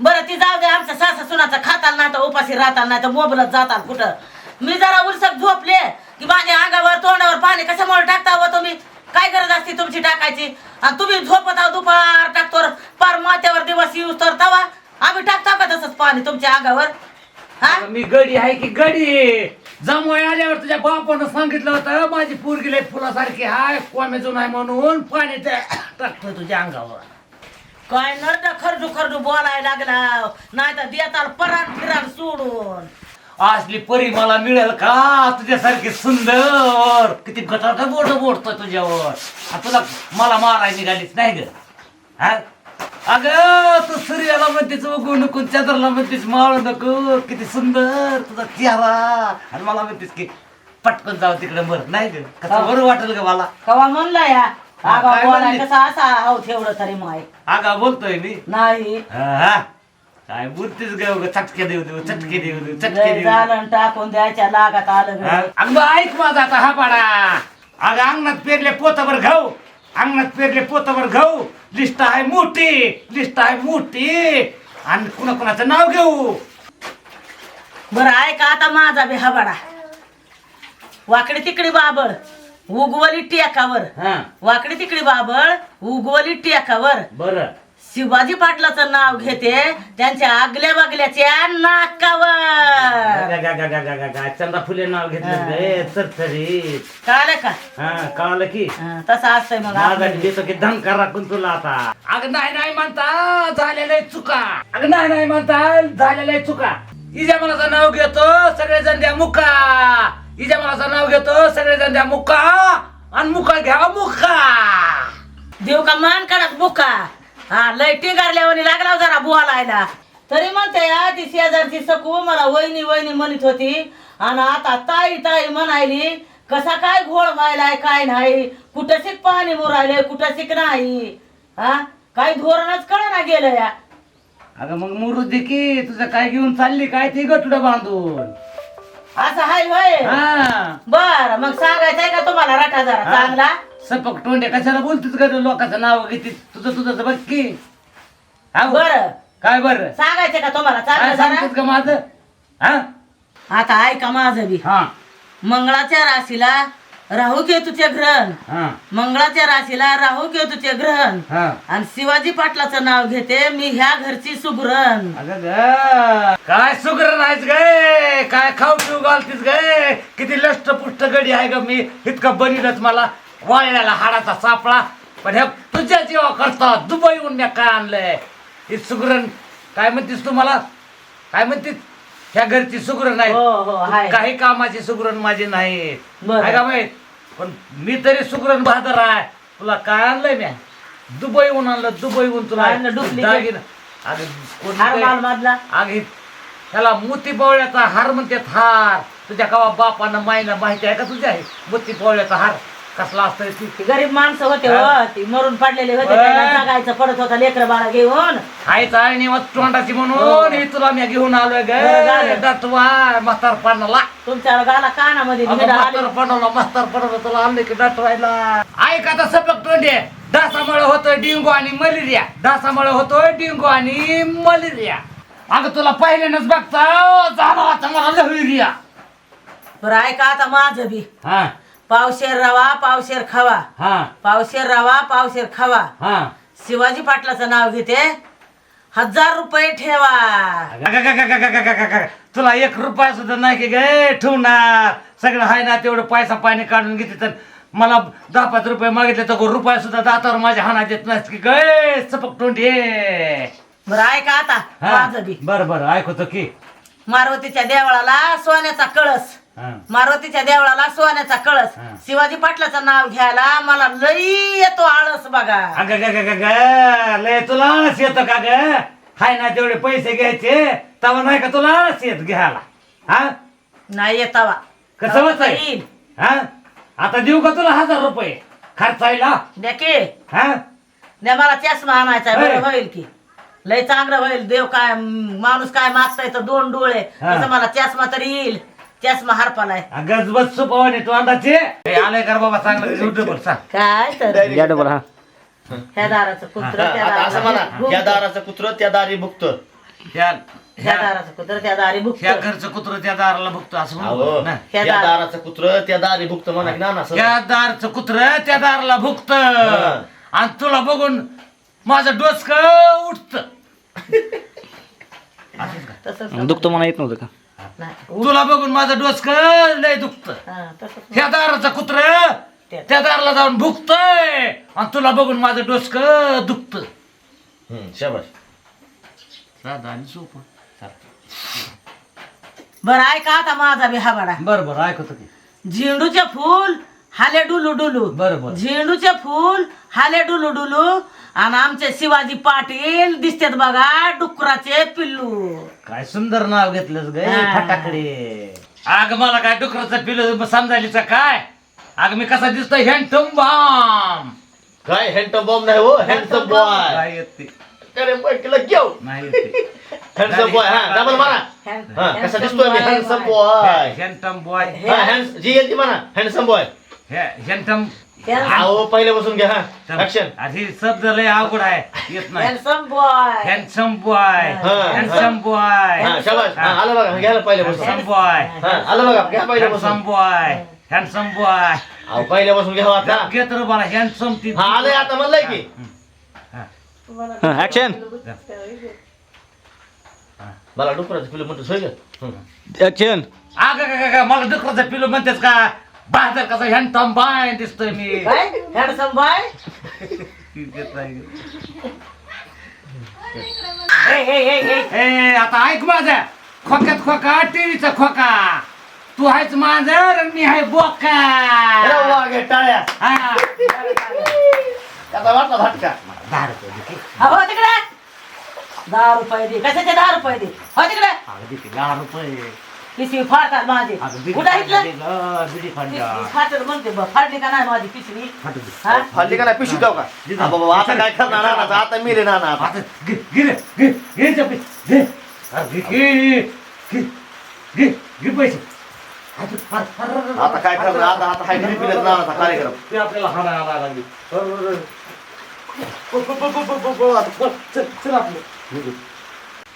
बरं ती जाऊ दे आमच्या सासा सुनाचा खाताल नाही तर उपाशी राहताल नाही तर मोबलत जाताल कुठं? मी जरा उरसक झोपले की माझ्या अंगावर तोंडावर पाणी कशामुळे टाकता हो तुम्ही? काय गरज असते तुमची टाकायची? आणि तुम्ही झोपत आहो दुपार टाकतो पार माथ्यावर दिवस येऊस तर तवा आम्ही टाकतो का तसंच पाणी तुमच्या अंगावर? हा? मी गडी आहे की गडी? जमवाय आल्यावर तुझ्या बापानं सांगितलं होतं माझी पोरगी लय फुलासारखी हाय कोमेजून आहे म्हणून पाणी त्या- टाकतोय तुझ्या अंगावर. काय नरड खरडू खरडू बोलायला लागला. नाही तर देताल परान फिरान सोडून. असली परी मला मिळेल का? तुझ्यासारखी सुंदर. किती गटाट बोट बोटतोय तुझ्यावर. आ, तुला मला मारायला निघालीच नाही ग. हा? अगं तू सूर्याला म्हणतेच उगू नको चंद्राला म्हणतेस माळू नको. किती सुंदर तुझा चेहरा. आणि मला म्हणतेस की पटकन जाऊ तिकडे मर. नाही ग. कसं बरं वाटेल ग मला. कवा म्हणला या? हा, आगा काय बोलाय म्हणली? कसा असा आहो तेवढं तरी माय. अगा बोलतोय मी? नाही. हा, हा. काय बोलतेस ग उगा? चटके देऊ देऊ चटके देऊ देऊ चटके लय देऊ. देऊ. टाकून द्यायच्या लागात आलं हा? गं. अगं बा, ऐक माझा आता हा पाडा अगं अंगणात पेरले पोतावर गहू अंगणात पेरले पोतावर गहू लिस्ट आहे मोठी लिस्ट आहे मोठी. आणि कुणा कुणाचं नाव घेऊ? बरं ऐका आता माझा बी हबाडा वाकडे तिकडे बाबळ. उगवली टेकावर. हा. वाकडे तिकडे बाबळ उगवली टेकावर. बर. शिवाजी पाटलाचं नाव घेते त्यांच्या आगल्या बागल्याच्या नाकावर चंदा फुले नाव घेतलं गे चरचरीत कळालं का? हा कळालं की. हं, तसं असतंय मग माझा आपलं. देतो की धंका राखून तुला आता. अगं नाही नाही म्हणता झालेलं आहे चुका. अगं नाही नाही म्हणता झालेलं आहे चुका. इजा मनाचं नाव घेतो सगळेजण द्या मुका. इजा मनाचं नाव घेतो सगळेजण द्या मुका आणि मुका घ्या मुका देव का मान काढत बुका हा लय टिंगारल्यावर लागला जरा बोलायला तरी म्हणते या ती शेजारची सकू मला वहिनी वहिनी म्हणत होती. आणि आता ताई ताई म्हणायली कसा काय घोळ व्हायलाय काय नाही? कुठं शिक पाणी मुरायले कुठं शिक नाही? हा? काही धोरणच कळ ना गेलं या. अगं मग मुरू दे की तुझं काय घेऊन चालली काय ते गटुडं बांधून? असं हाय होय? हा. बर मग सांगायचंय का तुम्हाला रटा जरा हा. चांगला? सपक तोंडे कशाला बोलतीस ग? लोकांचं नाव घेते तुझं तुझं बघ की. हा बर. काय बरं? सांगायचंय का तुम्हाला? काय चांगलं सांगतेस जरा का माझं? हा? आता ऐका माझं बी. हा. मंगळाच्या राशीला राहू केतूचे ग्रहण. हा. मंगळाच्या राशीला राहू केतूचे ग्रहण. हा. आणि शिवाजी पाटलाचं नाव घेते मी ह्या घरची सुगरण. अगं ग. काय सुग्र नाहीच गे? काय खाऊ पिऊ घालतीस गे? किती लष्ट पुष्ट गडी आहे ग मी. इतकं बनीलच मला वाळल्याला हाडाचा सापळा. पण हे तुझ्या जीवा करता दुबईहून मी काय आणलंय? ही सुगरण काय म्हणतीस तू मला? काय म्हणतीस? ह्या घरची सुगरण नाही. हो हो हाय काही कामाची सुगरण माझी नाही. बरं. आहे का माहीत? पण मी तरी सुगरण बहादर आहे. तुला काय आणलंय मी? दुबईहून आणलं दुबईहून तुला काय आणलं? duplicate? दागिना. अगं कोणी हार काय- माल मधला? अगं ह्याला मोती पोवळ्याचा हार म्हणतात हार. तुझ्या कवा बापानं मायला माहिती आहे का तुझ्या मोती पोवळ्याचा हार. कसला असतोय ती ती. गरीब माणसं होते हा? हो? ती मरून पडलेले होते बरं. त्यांना जगायचं पडत होता लेकर बाळा घेऊन. खायचं आहे निवास तोंडाची हो. म्हणून हे. तुला मी घेऊन आलोय बरं झालं. म्हातारपणाला तुमच्या गाला कानामध्ये निघा आली. म्हातार पडवला तुला आणले की डटवायला ऐक आता सपक तोंडे. डासामुळे होतोय डेंगू आणि मलेरिया. डासामुळे होतोय डेंगू आणि मलेरिया. अगं तुला पहिल्यानंच बघता झाला आता मला लहरिया. बरं ऐका आता माझं बी. हा. पावशेर रवा पावशेर खावा. हा. पावशेर रवा पावशेर खावा. हा. शिवाजी पाटलाचं नाव घेते. हजार रुपये ठेवा. तुला एक रुपया सुद्धा नाही की गे ठेवणार. सगळं आहे ना तेवढं पैसा पाणी काढून घेते तर मला दहा पाच रुपये मागितले तर रुपया सुद्धा दातावर माझ्या हाना देत नाहीस की गे सपक तोंडी बरं ऐका आता. माझं बी. बर बर ऐकतो की. मारुतीच्या देवळाला सोन्याचा कळस. हा. मारुतीच्या देवळाला सोन्याचा कळस. हा. शिवाजी पाटलाचं नाव घ्यायला मला लई येतो आळस बघा. अगं ग ग ग ग, लय तुला आळस येतं का ग? हाय ना तेवढे पैसे घ्यायचे तेव्हा नाही का तुला आळस येत घ्यायला? हा? नाही येतावा कसं होत येईल. हा? आता देऊ का तुला हजार रुपये? खर्चायला? द्या की. हा? द्या मला चष्मा आणायचा. बरं होईल की. लय चांगलं होईल. देव काय माणूस काय मागताय तर दोन डोळे. हा. तसं मला चष्मा तरी येईल. चष्मा हरपालाय. बस सुपावाने तू अंदाचे आलाय कर बाबा चांगलं. युट्यूबवर सांग काय तर. या डबल हा. ह्या दाराचं कुत्र त्या आता असं म्हणा दाराचं या दाराचं कुत्र त्या दारी भुक्त. ह्या ह्या ह्या दाराचं कुत्र त्या दारी ह्या बुक घरचं कुत्र त्या दाराला बघतो असं म्हणतो ना. दार- दाराचं कुत्र त्या दारी भुक्त म्हणा की ना ना सर त्या दारचं कुत्र त्या दाराला भुकत. आणि तुला बघून माझं डोसक उठत. दुखतो म्हणा येत नव्हतं का? नाही तुला बघून माझं डोसक लय दुखत. हा, ह्या दाराचं कुत्र त्या- त्या दाराला जाऊन भुकतय. आणि तुला बघून माझं डोसक दुखत. आणि सोपं बरं ऐका आता माझा बी हाबाडा बरं बरं ऐकतो की. झेंडूचे फूल हाले डुलू डुलू. बरं बरं. झेंडूचे फूल हाले डुलू डुलू. आणि आमचे शिवाजी पाटील दिसतात बघा डुकराचे पिल्लू. काय सुंदर नाव घेतलंस ग हा. फटाकडे. अग मला काय डुकराचं पिलं समजायलीच काय? अग मी कसा दिसतोय हँडसम बॉम्ब काय हँडसम बॉम्ब नाही हो हँडसम बॉय नाही येत ते. अरे बॉय केलं घेऊ. नाही येत ते. हँडसम बॉय हा डबल म्हणा. हा कसा दिसतोय मी हँडसम बॉय हँडसम बॉय हा हँड जी एल टी म्हणा हँडसम बॉय हँडसम अहो पहिले बसून घ्या हा. ऍक्शन आधी शब्द लय अवघड आहे. येत नाही. हॅन्डसम बॉय हँडसम बॉय हा, हँडसम बॉय हा हा. आलं बघा. घ्यायला पहिले बसून. बॉय हा आलं बघा. घ्या पहिले बसून. बॉय हँडसम बॉय अहो पहिले बसून घ्यावा आता. घेत रे मला हँडसम ती हा आलंय आता म्हणलंय की. ऍक्शन मला डुकराचं पिलं म्हणतो सोय का? ऍक्शन अग का मला डुकराचं पिलो म्हणतेस का? बाजार कसा हँडसम बाय दिसतोय मी. काय हॅन्डसम बॉय? ए आता ऐक माझा. खोक्यात खोका टीव्हीचा खोका. तू आहेस मांजर आणि मी आहे बोका. अरे वा, घे टाळ्या. हा. त्याचा वाटला झटका दहा रुपये दे की. हो तिकडे. दहा रुपये दे. कशाचे दहा रुपये दे? हो तिकडे. दहा रुपये. पिशवी फाडतात माझी कुठं. पिशवी फाटत म्हणते बघ फाडली का नाही माझी पिशवी. हा हल्ली का नाही पिशवी जाऊ का हा, बाबा आता काय करणार नाना आता मिले नाना आता आता हा, काय करणार आता आता हाय घरी पिलेत नानाचा कार्यक्रम ते आपल्याला लागली अरे, अरे, अरे. चल चल आपलं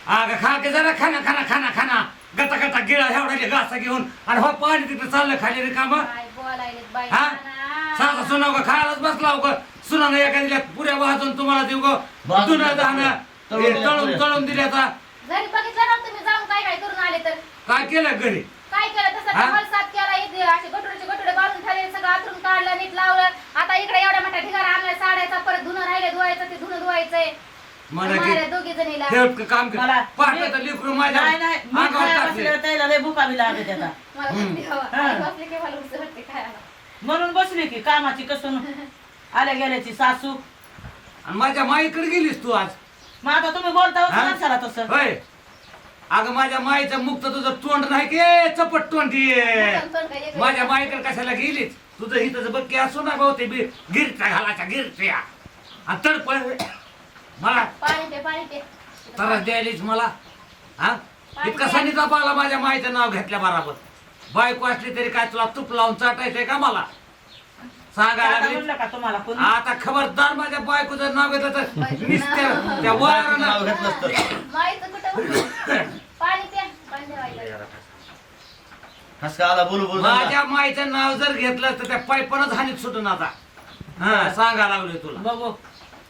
अगं खा के जरा खाना खाना खाना खाना गटा गटा गिळा एवढा घासा घेऊन आणि हो पाणी तिथे चाललं खाली रे काम काय बोलायलेत बाई हा? नाना. सुनाव का खायलाच बसला का सुनानं एखाद्या पुऱ्या वाजून तुम्हाला देऊ ग. वाजून जुनं दिल्या दाणं तळून हे दिल्या तळून पुऱ्या. तळून दिल्या आता घरी बघितलं ना तुम्ही जाऊन काय काय करून आले तर. काय केलं घरी? काय केलं? तसं हा? कमल साथ केला इथे असे गटुडे गटुडे बांधून ठेवले सगळं आतरून काढलं नीट लावलं. आता इकडे एवढ्या मोठ्या ठिकाण आणलाय साड्याचा परत धुणं राहिले धुवायचं ते मला माऱ्या दोघी जणीला खेळ काम केलं मला पाहता लेकरू माझ्या नाही नाही मी अंगावर खाया टाकले. बसल्यावर त्याला लय भूका बी लागत आता. मला म्हणते हवा. हा. आई बसली की मला उसळ वाटते खायला. म्हणून बसली की कामाची कसून. आल्या गेल्याची सासू. आणि माझ्या माईकडे गेलीस तू आज. मग आता तुम्ही बोलता हा? तसं. होय. अगं माझ्या माईचं मुक्त तुझं तोंड नाही की चपट तोंड काय. माझ्या माईकडे कशाला गेलीच तुझं हिथं बघ की असो ना भाऊ ते बी- गिरच्या घालाच्या गिरच्या. आणि तडप मला पाणी पे पाणी पे. त्रास द्यायलीच मला हा? इतका सनीचा पाला माझ्या माईचं नाव घेतल्या बराबर. बायको असली तरी काय तुला तूप लावून चाटायचंय का मला? सांगायला आता लागली म्हणलं का तुम्हाला कोणी? आता खबरदार माझ्या बायकोचं नाव घेतलं तर नुसत्या त्या वरानं नाव घेतलं असतं. माईचं कुठं पाणी पे. पाणी ठेवायला हसका आला बोलू बोलू धंदा. माझ्या माईचं नाव जर घेतलं तर त्या पायपणच हानीत सुटून आता. हा सांगा लागलोय तुला. बघू.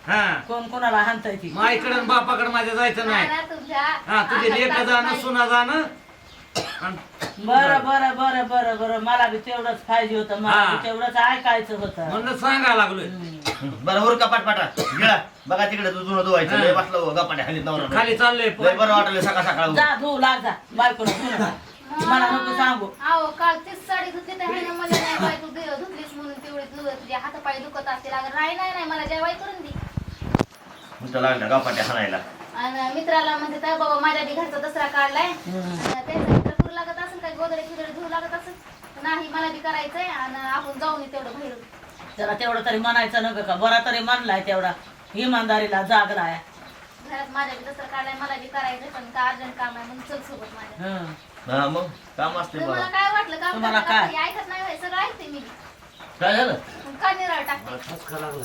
हा. कोण कोणाला हाणताय ती? माईकडे बापाकडे माझ्या जायचं नाही. तुझ्या हा तुझे लेख जाणं. सुना जाणं. आणि बरं बरं बरं बरं बरं. मला बी तेवढंच पाहिजे होतं. मला हा. बी तेवढंच ऐकायचं होतं. म्हणून सांगा लागलोय. बरं वर कपाट पाटा गिळा बघा तिकडे तू जुनं धुवायचं. हा. लय बसला हो, गपाट्या खाली नवरा खाली चाललंय लय बरं वाटलं सकाळ सकाळ जा धुऊ लाग जा. बायकोला नका. मला नको सांगू. अहो काल तीच साडी धुतली तर ह्यानं मला नाही बाई तू दे- धुतलीस म्हणून तेवढी धु तुझे हात पाय दुखत असतील. अगं नाही नाही नाही. मला जेवाय करून दे. तुमच्या लागल्या गपाट्या हाणायला. आणि मित्राला म्हणते तर बाबा माझ्या बी घरचा दसरा काढलाय. त्यांचा मित्र लागत असेल काय गोदडे फिदडे धुवू लागत असेल. नाही मला बी करायचंय आणि आपण जाऊन येऊ तेवढं बाहेर जरा तेवढं तरी म्हणायचं नका का? बरा तरी म्हणलाय तेवढा. इमानदारीला जागलाय घरात माझ्या बी दसरा काढलाय मला बी करायचंय पण का अर्जंट काम आहे म्हणून चल सोबत माझ्या. हं. हा मग काम असते तुम्हाला बघा काय वाटलं काम तुम्हाला करता काय? करता हे ऐकत नाही होय, सगळं ऐकते मी. काय झालं? मग का निराळ टाकते? ठसका लागला.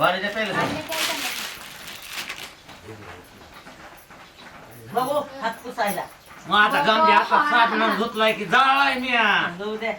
पाण्याच्या प्यायला सांग. बघू हात पुसायला. मग आता गमजे आता साबण धुतलाय की जाळलाय मी जाऊ दे.